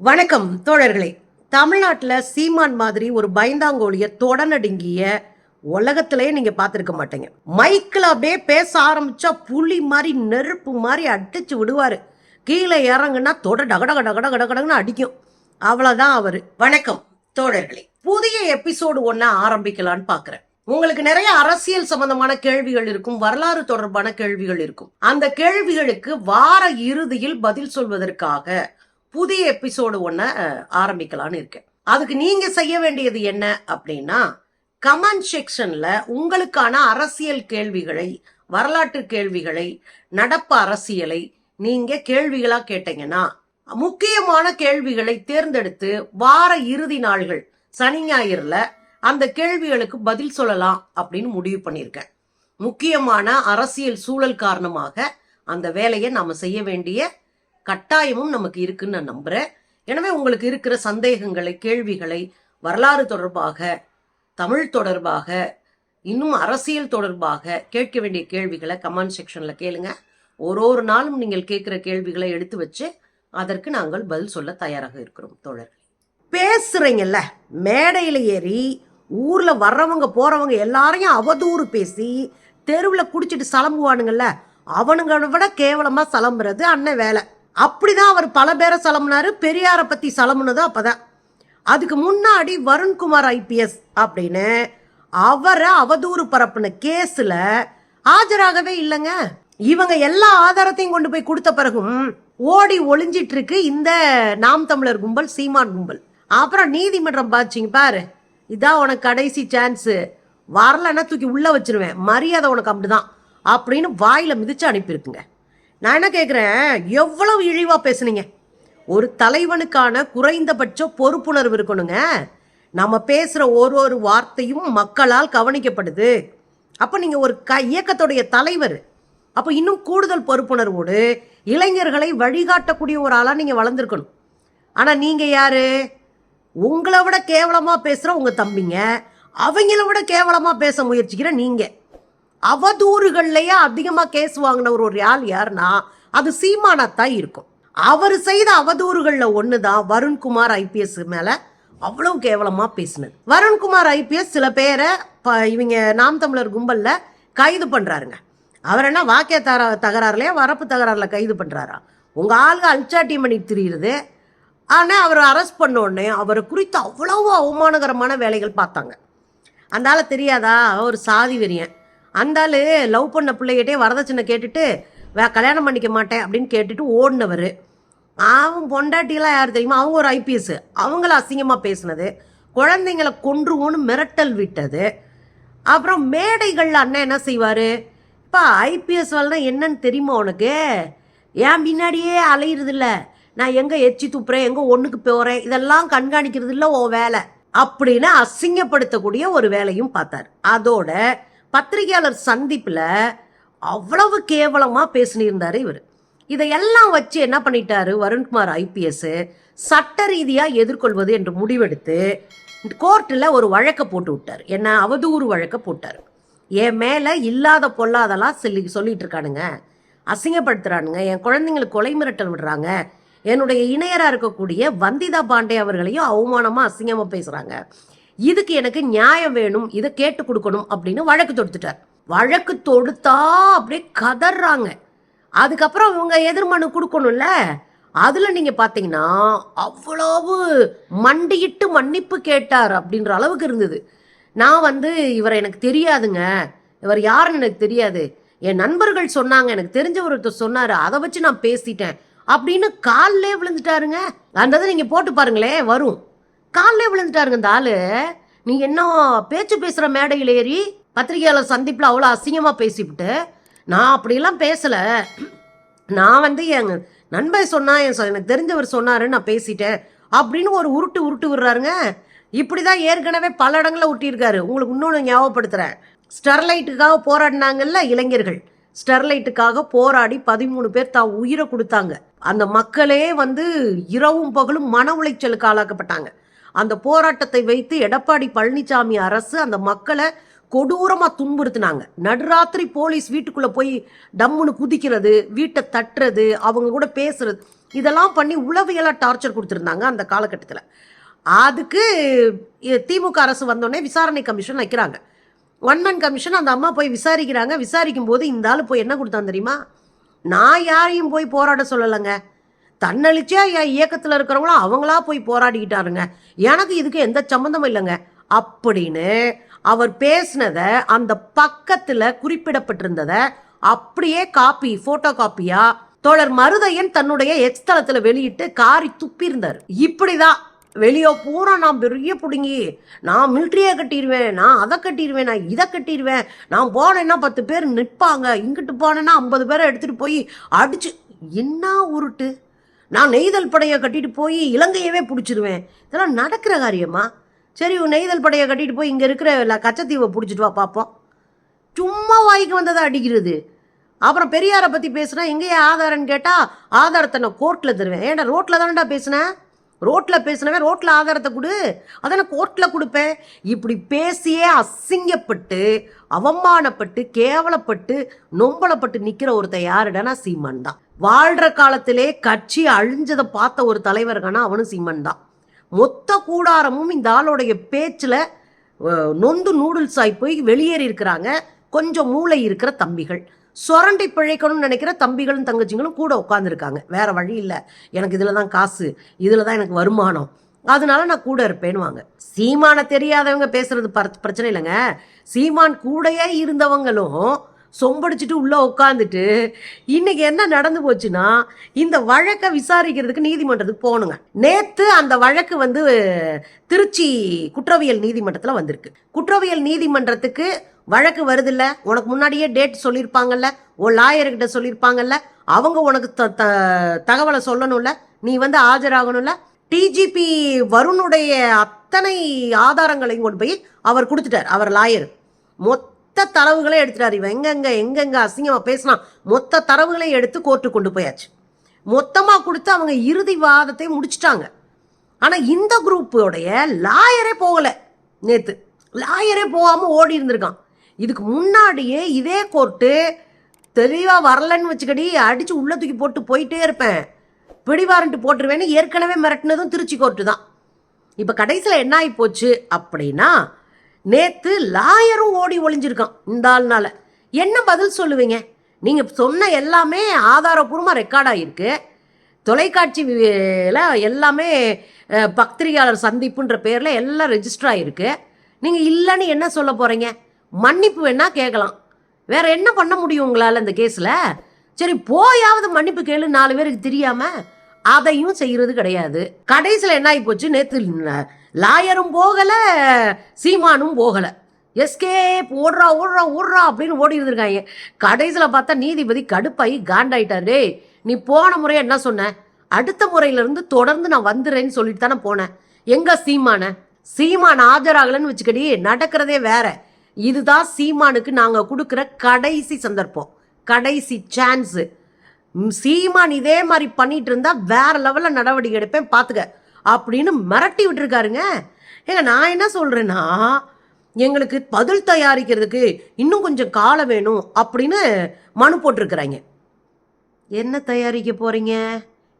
வணக்கம் தோழர்களே. தமிழ்நாட்டில் சீமான் மாதிரி ஒரு பயந்தாங்கோழிய தொடநடுங்கிய உலகத்திலேயே நீங்க பார்த்துருக்க மாட்டீங்க. மைக்கில் அப்படியே பேச ஆரம்பிச்சா புலி மாதிரி நெருப்பு மாதிரி அடிச்சு விடுவாரு. கீழே இறங்குனா தொட டகடக டகட கடகடன்னு அடிக்கும். அவ்வளோதான் அவர். வணக்கம் தோழர்களே. புதிய எபிசோடு ஒன்றை ஆரம்பிக்கலான்னு பார்க்குறேன். உங்களுக்கு நிறைய அரசியல் சம்பந்தமான கேள்விகள் இருக்கும் வரலாறு தொடர்பான கேள்விகள் இருக்கும். அந்த கேள்விகளுக்கு வார இறுதியில் பதில் சொல்வதற்காக புதிய எபிசோடு ஒன்று ஆரம்பிக்கலான்னு இருக்கேன். அதுக்கு நீங்கள் செய்ய வேண்டியது என்ன அப்படின்னா கமெண்ட் செக்ஷனில் உங்களுக்கான அரசியல் கேள்விகளை வரலாற்று கேள்விகளை நடப்பு அரசியலை நீங்கள் கேள்விகளாக கேட்டீங்கன்னா முக்கியமான கேள்விகளை தேர்ந்தெடுத்து வார இறுதி நாள்கள் சனி ஞாயிறுல அந்த கேள்விகளுக்கு பதில் சொல்லலாம் அப்படின்னு முடிவு பண்ணியிருக்கேன். முக்கியமான அரசியல் சூழல் காரணமாக அந்த வேலையை நாம் செய்ய வேண்டிய கட்டாயமும் நமக்கு இருக்குன்னு நான் நம்புறேன். எனவே உங்களுக்கு இருக்கிற சந்தேகங்களை கேள்விகளை வரலாறு தொடர்பாக தமிழ் தொடர்பாக இன்னும் அரசியல் தொடர்பாக கேட்க வேண்டிய கேள்விகளை கமெண்ட் செக்ஷன்ல கேளுங்க. ஒரு ஒரு நாளும் நீங்கள் கேட்கிற கேள்விகளை எடுத்து வச்சு அதற்கு நாங்கள் பதில் சொல்ல தயாராக இருக்கிறோம் தோழர்கள். பேசுறீங்கல்ல மேடையில ஏறி ஊர்ல வர்றவங்க போறவங்க எல்லாரையும் அவதூறு பேசி தெருவில் குடிச்சிட்டு சலம்புவானுங்கல்ல அவனுங்களை விட கேவலமா சலம்புறது அண்ணன் வேலை. அப்படிதான் அவர் பல பேரை சலமுனாரு பெரியாரை பற்றி சலம்புனது அப்போதான். அதுக்கு முன்னாடி வருண்குமார் ஐபிஎஸ் அப்படின்னு அவரை அவதூறு பரப்புன கேஸில் ஆஜராகவே இல்லைங்க. இவங்க எல்லா ஆதாரத்தையும் கொண்டு போய் கொடுத்த பிறகும் ஓடி ஒளிஞ்சிட்டு இருக்கு இந்த நாம் தமிழர் கும்பல் சீமான் கும்பல். அப்புறம் நீதிமன்றம் பாச்சிங்க பாரு இதான் உனக்கு கடைசி சான்ஸு. வரலன்னா தூக்கி உள்ளே வச்சிருவேன் மரியாதை உனக்கு அப்படிதான் அப்படின்னு வாயில மிதிச்சு அனுப்பியிருக்குங்க. நான் என்ன கேட்குறேன் எவ்வளவு இழிவாக பேசுனீங்க? ஒரு தலைவனுக்கான குறைந்தபட்ச பொறுப்புணர்வு இருக்கணுங்க. நம்ம பேசுகிற ஒரு ஒரு வார்த்தையும் மக்களால் கவனிக்கப்படுது. அப்போ நீங்கள் ஒரு க இயக்கத்துடைய தலைவர். அப்போ இன்னும் கூடுதல் பொறுப்புணர்வோடு இளைஞர்களை வழிகாட்டக்கூடிய ஒரு ஆளாக நீங்கள் வளர்ந்துருக்கணும். ஆனால் நீங்கள் யார்? உங்களை விட கேவலமாக பேசுகிற உங்கள் தம்பிங்க. அவங்கள விட கேவலமாக பேச முயற்சிக்கிற நீங்கள் அவதூறுகள்லையே அதிகமாக கேஸ் வாங்கின ஒரு ஆள் யாருன்னா அது சீமானாத்தான் இருக்கும். அவர் செய்த அவதூறுகளில் ஒன்று தான் வருண்குமார் ஐபிஎஸ் மேலே அவ்வளவு கேவலமாக பேசினது. வருண்குமார் ஐபிஎஸ் சில பேரை இப்போ இவங்க நாம் தமிழர் கும்பலில் கைது பண்ணுறாருங்க அவர் என்ன வாக்கிய தர தகராறுலையே வரப்பு தகராறில் கைது பண்ணுறாரா உங்கள் ஆளுங்க அல்சாட்டியம் பண்ணி திரியுறது. ஆனால் அவர் அரெஸ்ட் பண்ண உடனே அவரை குறித்து அவ்வளவு அவமானகரமான வேலைகள் பார்த்தாங்க. அந்தால தெரியாதா? ஒரு சாதி வெறியன். அந்தாலு லவ் பண்ண பிள்ளைகிட்டே வரதட்சணை கேட்டுட்டு வே கல்யாணம் பண்ணிக்க மாட்டேன் அப்படின்னு கேட்டுட்டு ஓடினவர். அவன் பொண்டாட்டிலாம் யார் தெரியுமா? அவங்க ஒரு ஐபிஎஸ் அவங்கள அசிங்கமாக பேசினது. குழந்தைங்களை கொன்றுவோன்னு மிரட்டல் விட்டது. அப்புறம் மேடைகளில் அண்ணன் என்ன செய்வார்? இப்போ ஐபிஎஸ் வேலைனா என்னன்னு தெரியுமா உனக்கு? ஏன் பின்னாடியே அலையிறது நான் எங்கே எச்சி துப்புறேன்? எங்கே ஒன்றுக்கு போகிறேன் இதெல்லாம் கண்காணிக்கிறது இல்லை உன் வேலை. அப்படின்னு அசிங்கப்படுத்தக்கூடிய ஒரு வேலையும் பார்த்தார். அதோட பத்திரிகையாளர் சந்திப்பில் அவ்வளவு கேவலமாக பேசினிருந்தார் இவர். இதையெல்லாம் வச்சு என்ன பண்ணிட்டாரு வருண்குமார் ஐபிஎஸ் சட்ட ரீதியாக எதிர்கொள்வது என்று முடிவெடுத்து கோர்ட்டில் ஒரு வழக்கை போட்டு விட்டார். என்ன அவதூறு வழக்கை போட்டார். என் மேலே இல்லாத பொல்லாதெல்லாம் சொல்லி சொல்லிட்டு இருக்கானுங்க அசிங்கப்படுத்துறானுங்க. என் குழந்தைங்களுக்கு கொலை மிரட்டல் விடுறாங்க. என்னுடைய இணையராக இருக்கக்கூடிய வந்திதா பாண்டே அவர்களையும் அவமானமாக அசிங்கமாக பேசுகிறாங்க இதுக்கு எனக்கு நியாயம் வேணும் இதை கேட்டு கொடுக்கணும் அப்படின்னு வழக்கு தொடுத்துட்டார். வழக்கு தொடுத்தா அப்படியே கதறாங்க அதுக்கப்புறம் இவங்க எதிர்மனு கொடுக்கணும்ல? அதில் நீங்கள் பார்த்தீங்கன்னா அவ்வளவு மண்டியிட்டு மன்னிப்பு கேட்டார் அப்படின்ற அளவுக்கு இருந்தது. நான் வந்து இவரை எனக்கு தெரியாதுங்க. இவர் யாருன்னு எனக்கு தெரியாது. என் நண்பர்கள் சொன்னாங்க எனக்கு தெரிஞ்ச ஒருத்தர் சொன்னாரு அதை வச்சு நான் பேசிட்டேன் அப்படின்னு காலிலே விழுந்துட்டாருங்க. அந்த நீங்கள் நீங்க போட்டு பாருங்களேன் வரும். காலில் விழுந்துட்டாருங்க இந்த ஆளு. நீ என்ன பேச்சு பேசுகிற மேடையில் ஏறி பத்திரிகையாளர் சந்திப்பில் அவ்வளோ அசிங்கமாக பேசிவிட்டு? நான் அப்படிலாம் பேசலை. நான் வந்து என் நண்பன் சொன்னா என் சொ- எனக்கு தெரிஞ்சவர் சொன்னாரு நான் பேசிட்டேன். அப்படின்னு ஒரு உருட்டு உருட்டு விடுறாருங்க. இப்படி தான் ஏற்கனவே பல இடங்களில் ஒட்டியிருக்காரு. உங்களுக்கு இன்னொன்று ஞாபகப்படுத்துகிறேன் ஸ்டெர்லைட்டுக்காக போராடினாங்கல்ல இளைஞர்கள். ஸ்டெர்லைட்டுக்காக போராடி பதிமூணு பேர் தான் உயிரை கொடுத்தாங்க. அந்த மக்களே வந்து இரவும் பகலும் மன உளைச்சலுக்கு ஆளாக்கப்பட்டாங்க. அந்த போராட்டத்தை வைத்து எடப்பாடி பழனிசாமி அரசு அந்த மக்களை கொடூரமாக துன்புறுத்தினாங்க. நடுராத்திரி போலீஸ் வீட்டுக்குள்ளே போய் டம்முன்னு குதிக்கிறது வீட்டை தட்டுறது அவங்க கூட பேசுறது இதெல்லாம் பண்ணி உளவியலாக டார்ச்சர் கொடுத்துருந்தாங்க அந்த காலகட்டத்தில். அதுக்கு திமுக அரசு வந்தோடனே விசாரணை கமிஷன் வைக்கிறாங்க. ஒன் மேன் கமிஷன் அந்த அம்மா போய் விசாரிக்கிறாங்க. விசாரிக்கும் போது இந்த ஆள் போய் என்ன கொடுத்தான் தெரியுமா? நான் யாரையும் போய் போராட சொல்லலைங்க. தன்னழிச்சா என் இயக்கத்தில் இருக்கிறவங்களும் அவங்களா போய் போராடிக்கிட்டாருங்க. எனக்கு இதுக்கு எந்த சம்மந்தமும் இல்லைங்க. அப்படின்னு அவர் பேசினத அந்த பக்கத்தில் குறிப்பிடப்பட்டிருந்ததை அப்படியே காப்பி ஃபோட்டோ காப்பியா தோழர் மருதையன் தன்னுடைய எக்ஸ்தலத்தில் வெளியிட்டு காரி துப்பியிருந்தார். இப்படிதான். வெளியே பூரா நான் பெரிய பிடுங்கி நான் மிலிட்ரியை கட்டிடுவேன் நான் அதை கட்டிடுவேன் நான் இதை கட்டிடுவேன் நான் போனேன்னா பத்து பேர் நிற்பாங்க இங்கிட்டு போனேன்னா ஐம்பது பேரை எடுத்துகிட்டு போய் அடிச்சு என்ன உருட்டு? நான் நெய்தல் படையை கட்டிட்டு போய் இலங்கையவே பிடிச்சிருவேன். இதெல்லாம் நடக்கிற காரியமா? சரி உன் நெய்தல் படையை கட்டிட்டு போய் இங்கே இருக்கிற கச்சத்தீவை பிடிச்சிட்டு வா பார்ப்போம் சும்மா வாய்க்கு வந்ததை அடிக்கிறது? அப்புறம் பெரியாரை பற்றி பேசுனா எங்கேயா ஆதாரம்னு கேட்டால் ஆதாரத்தை நான் கோர்ட்டில் தருவேன். ஏன்டா ரோட்டில் தானடா பேசுனேன் ரோட்டில் பேசினவே ரோட்டில் ஆதாரத்தை கொடு. அதை நான் கோர்ட்டில் கொடுப்பேன். இப்படி பேசியே அசிங்கப்பட்டு அவமானப்பட்டு கேவலப்பட்டு நொம்பலப்பட்டு நிற்கிற ஒருத்தன் யாருடனா சீமான் தான். வாழ்கிற காலத்திலே கட்சி அழிஞ்சதை பார்த்த ஒரு தலைவர்கானா அவனும் சீமான் தான். மொத்த கூடாரமும் இந்த ஆளுடைய பேச்சில் நொந்து நூடுல்ஸ் ஆகி போய் வெளியேறி இருக்கிறாங்க. கொஞ்சம் மூளை இருக்கிற தம்பிகள். சுரண்டி பிழைக்கணும்னு நினைக்கிற தம்பிகளும் தங்கச்சிங்களும் கூட உட்காந்துருக்காங்க வேற வழி இல்லை. எனக்கு இதில் தான் காசு. இதில் தான் எனக்கு வருமானம். அதனால நான் கூட இருப்பேன்னு வாங்க சீமானை தெரியாதவங்க பேசுறது பிரச்சனை இல்லைங்க. சீமான் கூடயே இருந்தவங்களும் சொம்படிச்சிட்டு உள்ளே உட்காந்துட்டு இன்றைக்கி என்ன நடந்து போச்சுன்னா இந்த வழக்கை விசாரிக்கிறதுக்கு நீதிமன்றத்துக்கு போகணுங்க. நேற்று அந்த வழக்கு வந்து திருச்சி குற்றவியல் நீதிமன்றத்தில் வந்திருக்கு. குற்றவியல் நீதிமன்றத்துக்கு வழக்கு வருதில்ல? உனக்கு முன்னாடியே டேட் சொல்லியிருப்பாங்கல்ல? உன் லாயர்கிட்ட சொல்லியிருப்பாங்கல்ல? அவங்க உனக்கு த- த- தகவலை சொல்லணும்ல? நீ வந்து ஆஜராகணும்ல? டிஜிபி வருணுடைய அத்தனை ஆதாரங்களையும் கொண்டு போய் அவர் கொடுத்துட்டார் அவர் லாயர் மொத்த தரவுகளே எடுத்துட்டார். இவன் எங்கெங்க எங்கெங்க அசிங்கமாக பேசினான். மொத்த தரவுகளையும் எடுத்து கோர்ட்டு கொண்டு போயாச்சு. மொத்தமாக கொடுத்து அவங்க இறுதி வாதத்தை முடிச்சிட்டாங்க. ஆனால் இந்த குரூப்போடைய லாயரே போகலை. நேற்று லாயரே போகாமல் ஓடி இருந்திருக்கான். இதுக்கு முன்னாடியே இதே கோர்ட்டு தெளிவாக வரலன்னு வச்சுக்கடி அடித்து உள்ள தூக்கி போட்டு போயிட்டே இருப்பேன். பிடிவாரண்ட்டு போட்டுருவேன்னு ஏற்கனவே மிரட்டினதும் திருச்சி கோர்ட்டு தான். இப்போ கடைசியில் என்ன ஆகி போச்சு அப்படின்னா நேற்று லாயரும் ஓடி ஒளிஞ்சிருக்கான் இந்த ஆள்னால. என்ன பதில் சொல்லுவீங்க? நீங்கள் சொன்ன எல்லாமே ஆதாரபூர்வமாக ரெக்கார்ட் ஆகிருக்கு தொலைக்காட்சியில் எல்லாமே பத்திரிகையாளர் சந்திப்புன்ற பேரில் எல்லாம் ரெஜிஸ்டர் ஆகிருக்கு நீங்கள் இல்லைன்னு என்ன சொல்ல போகிறீங்க மன்னிப்பு வேணால் கேட்கலாம். வேற என்ன பண்ண முடியும் உங்களால் இந்த கேஸில் சரி போயாவது மன்னிப்பு கேளு நாலு பேருக்கு தெரியாமல் அதையும் செய்கிறது கிடையாது. கடைசியில் என்ன ஆகி போச்சு நேற்று லாயரும் போகலை சீமானும் போகலை. எஸ்கே ஓடுறா ஓடுறா ஓடுறா அப்படின்னு ஓடி இருந்திருக்காங்க கடைசியில் பார்த்தா நீதிபதி கடுப்பாகி காண்டாயிட்டாரு. நீ போன முறை என்ன சொன்ன? அடுத்த முறையிலிருந்து தொடர்ந்து நான் வந்துடுறேன்னு சொல்லிட்டு தானே போனேன். எங்க சீமான? சீமான் ஆஜராகலன்னு வச்சுக்கடி நடக்கிறதே வேற. இதுதான் சீமானுக்கு நாங்கள் கொடுக்குற கடைசி சந்தர்ப்பம். கடைசி சான்ஸு சீமான் இதே மாதிரி பண்ணிட்டு இருந்தா வேற லெவலில் நடவடிக்கை எடுப்பேன் பார்த்துக்க அப்படின்னு மிரட்டி விட்டுருக்காருங்க. ஏங்க நான் என்ன சொல்கிறேன்னா எங்களுக்கு பதில் தயாரிக்கிறதுக்கு இன்னும் கொஞ்சம் காலம் வேணும் அப்படின்னு மனு போட்டிருக்கிறாங்க. என்ன தயாரிக்க போகிறீங்க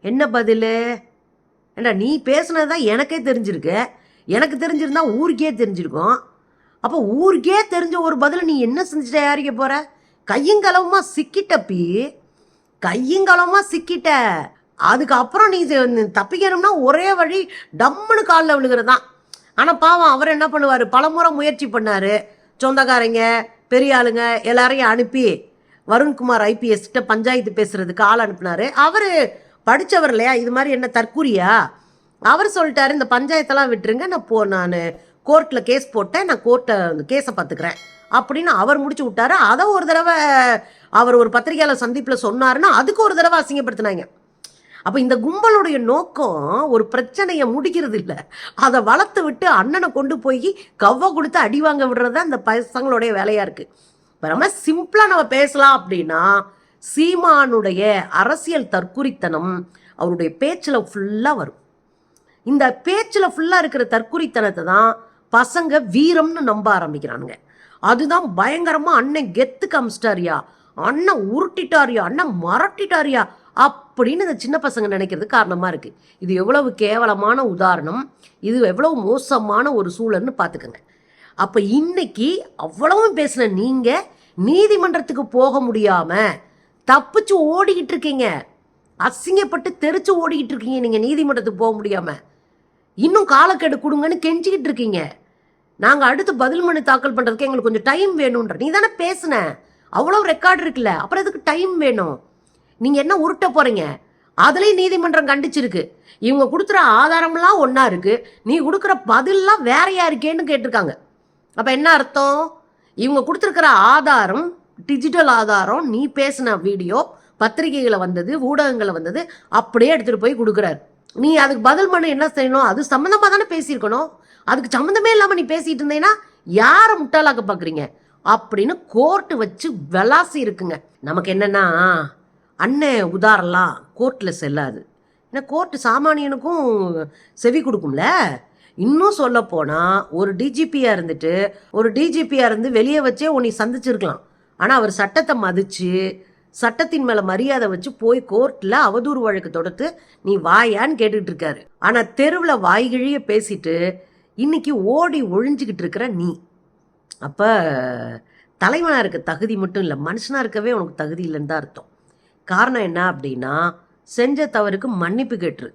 என்ன பதில்? ஏண்டா நீ பேசுனது தான் எனக்கே தெரிஞ்சிருக்கு. எனக்கு தெரிஞ்சிருந்தா ஊருக்கே தெரிஞ்சிருக்கும். அப்போ ஊருக்கே தெரிஞ்ச ஒரு பதில் நீ என்ன செஞ்சு தயாரிக்க கையும் கையங்களவுமா சிக்கிட்டப்பி கையங்களவுமா சிக்கிட்ட. அதுக்கப்புறம் நீ தப்பிக்கணும்னா ஒரே வழி டம்முன்னு காலில் விழுகிறது தான் ஆனால் பாவம் அவர் என்ன பண்ணுவார்? பலமுறை முயற்சி பண்ணார். சொந்தக்காரங்க பெரிய ஆளுங்க எல்லாரையும் அனுப்பி வருண்குமார் ஐபிஎஸ்கிட்ட பஞ்சாயத்து பேசுகிறதுக்கு ஆள் அனுப்பினார். அவர் படித்தவர் இல்லையா? இது மாதிரி என்ன தற்கூரியா? அவர் சொல்லிட்டாரு இந்த பஞ்சாயத்தெல்லாம் விட்டுருங்க நான் போ நான் கோர்ட்டில் கேஸ் போட்டேன் நான் கோர்ட்டை கேஸை பார்த்துக்கிறேன் அப்படின்னு அவர் முடிச்சு விட்டாரு. அதை ஒரு தடவை அவர் ஒரு பத்திரிகையாளர் சந்திப்பில் சொன்னாருன்னா அதுக்கு ஒரு தடவை அசிங்கப்படுத்தினாங்க. அப்போ இந்த கும்பலுடைய நோக்கம் ஒரு பிரச்சனையை முடிக்கிறது இல்லை அதை வளர்த்து விட்டு அண்ணனை கொண்டு போய் கவ்வ கொடுத்து அடி வாங்க விடுறது தான் இந்த பசங்களுடைய வேலையாக இருக்குது ரொம்ப நம்ம சிம்பிளாக நம்ம பேசலாம் அப்படின்னா சீமானுடைய அரசியல் தற்குறித்தனம் அவருடைய பேச்சில் ஃபுல்லாக வரும். இந்த பேச்சில் ஃபுல்லாக இருக்கிற தற்குறித்தனத்தை தான் பசங்க வீரம்னு நம்ப ஆரம்பிக்கிறானுங்க. அதுதான் பயங்கரமாக அண்ணன் கெத்து காமிச்சிட்டாரியா அண்ணன் உருட்டிட்டாரியா அண்ணன் மரட்டிட்டாரியா அப்படின்னு இந்த சின்ன பசங்க நினைக்கிறது காரணமாக இருக்குது இது எவ்வளவு கேவலமான உதாரணம் இது எவ்வளவு மோசமான ஒரு சூழல்னு பார்த்துக்கோங்க அப்போ இன்னைக்கு அவ்வளவும் பேசின நீங்கள் நீதிமன்றத்துக்கு போக முடியாமல் தப்பிச்சு ஓடிக்கிட்டு இருக்கீங்க. அசிங்கப்பட்டு தெரிச்சு ஓடிக்கிட்டு இருக்கீங்க நீங்கள் நீதிமன்றத்துக்கு போக முடியாமல் இன்னும் காலக்கெடு கொடுங்கன்னு கெஞ்சிக்கிட்டு இருக்கீங்க. நாங்கள் அடுத்து பதில் மனு தாக்கல் பண்ணுறதுக்கு எங்களுக்கு கொஞ்சம் டைம் வேணுன்ற நீ தானே பேசுன. அவ்வளோ ரெக்கார்டு இருக்குல்ல. அப்புறம் எதுக்கு டைம் வேணும்? நீங்கள் என்ன உருட்ட போகிறீங்க அதுலேயும் நீதிமன்றம் கண்டிச்சிருக்கு. இவங்க கொடுக்குற ஆதாரம்லாம் ஒன்றா இருக்குது நீ கொடுக்குற பதில்லாம் வேறையா இருக்கேன்னு கேட்டிருக்காங்க. அப்போ என்ன அர்த்தம்? இவங்க கொடுத்துருக்கிற ஆதாரம் டிஜிட்டல் ஆதாரம் நீ பேசின வீடியோ பத்திரிகைகளை வந்தது ஊடகங்களை வந்தது அப்படியே எடுத்துகிட்டு போய் கொடுக்குறாரு. நீ அதுக்கு பதில் பண்ண என்ன செய்யணும்? அது சம்மந்தமாக தானே பேசியிருக்கணும். அதுக்கு சம்மந்தமே இல்லாமல் நீ பேசிகிட்டு இருந்தேன்னா யாரை முட்டாளாக்க பார்க்குறீங்க அப்படின்னு கோர்ட்டு வச்சு விளாசி இருக்குங்க. நமக்கு என்னென்னா அண்ணன் உதாரெல்லாம் கோர்ட்டில் செல்லாது. ஏன்னா கோர்ட்டு சாமானியனுக்கும் செவி கொடுக்கும்ல? இன்னும் சொல்ல போனால் ஒரு டிஜிபியாக இருந்துட்டு ஒரு டிஜிபியாக இருந்து வெளியே வச்சே உன்னை சந்திச்சிருக்கலாம். ஆனால் அவர் சட்டத்தை மதித்து சட்டத்தின் மேலே மரியாதை வச்சு போய் கோர்ட்டில் அவதூறு வழக்கு தொடுத்து நீ வாயான்னு கேட்டுக்கிட்டு இருக்காரு ஆனால் தெருவில் வாய்கிழிய பேசிட்டு இன்னைக்கு ஓடி ஒழிஞ்சுக்கிட்டு இருக்கிற நீ. அப்போ தலைவனாக இருக்க தகுதி மட்டும் இல்லை மனுஷனாக இருக்கவே உனக்கு தகுதி இல்லைன்னு தான் அர்த்தம். காரணம் என்ன அப்படின்னா செஞ்ச தவறுக்கு மன்னிப்பு கேட்டுரு.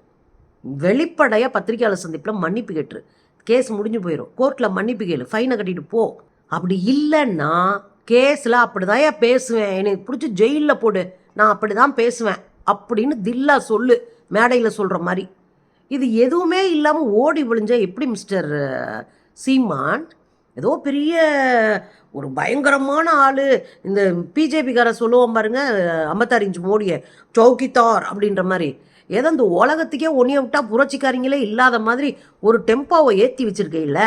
வெளிப்படையாக பத்திரிகையாளர் சந்திப்பில் மன்னிப்பு கேட்டுரு. கேஸ் முடிஞ்சு போயிடும் கோர்ட்டில் மன்னிப்பு கேளு. ஃபைனை கட்டிட்டு போ. அப்படி இல்லைன்னா கேஸில் அப்படிதான் பேசுவேன். எனக்கு பிடிச்சி ஜெயிலில் போடு. நான் அப்படி தான் பேசுவேன். அப்படின்னு தில்லா சொல்லு. மேடையில் சொல்கிற மாதிரி. இது எதுவுமே இல்லாமல் ஓடி விழிஞ்ச எப்படி மிஸ்டர் சீமான்? ஏதோ பெரிய ஒரு பயங்கரமான ஆள். இந்த பிஜேபிக்கார சொல்லுவோம் பாருங்க ஐம்பத்தாறு இன்ச்சு மோடியை சௌக்கித்தார் அப்படின்ற மாதிரி. ஏதோ இந்த உலகத்துக்கே ஒன்றிய விட்டா புரட்சிக்காரங்களே இல்லாத மாதிரி ஒரு டெம்போவை ஏற்றி வச்சுருக்கையில்.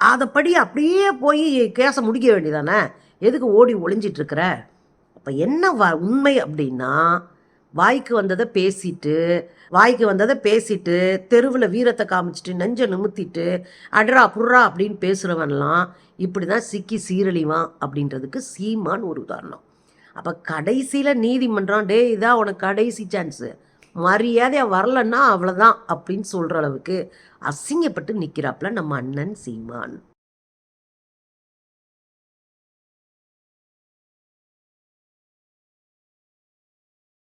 அதைப்படி அப்படியே போய் கேஸை முடிக்க வேண்டியதானே? எதுக்கு ஓடி ஒளிஞ்சிட்டுருக்குற அப்போ என்ன வ உண்மை அப்படின்னா வாய்க்கு வந்ததை பேசிட்டு வாய்க்கு வந்ததை பேசிட்டு தெருவில் வீரத்தை காமிச்சிட்டு நெஞ்சை நிமித்திட்டு அட்ரா புர்ரா அப்படின்னு பேசுகிறவன்லாம் இப்படி தான் சிக்கி சீரழிவான் அப்படின்றதுக்கு சீமான் ஒரு உதாரணம். அப்போ கடைசியில் நீதிமன்றம் டே இதான் உனக்கு கடைசி சான்ஸு மரியாதையாக வரலன்னா அவ்வளோதான் அப்படின்னு சொல்கிற அளவுக்கு அசிங்கப்பட்டு நிற்கிறாப்புல நம்ம அண்ணன் சீமான்.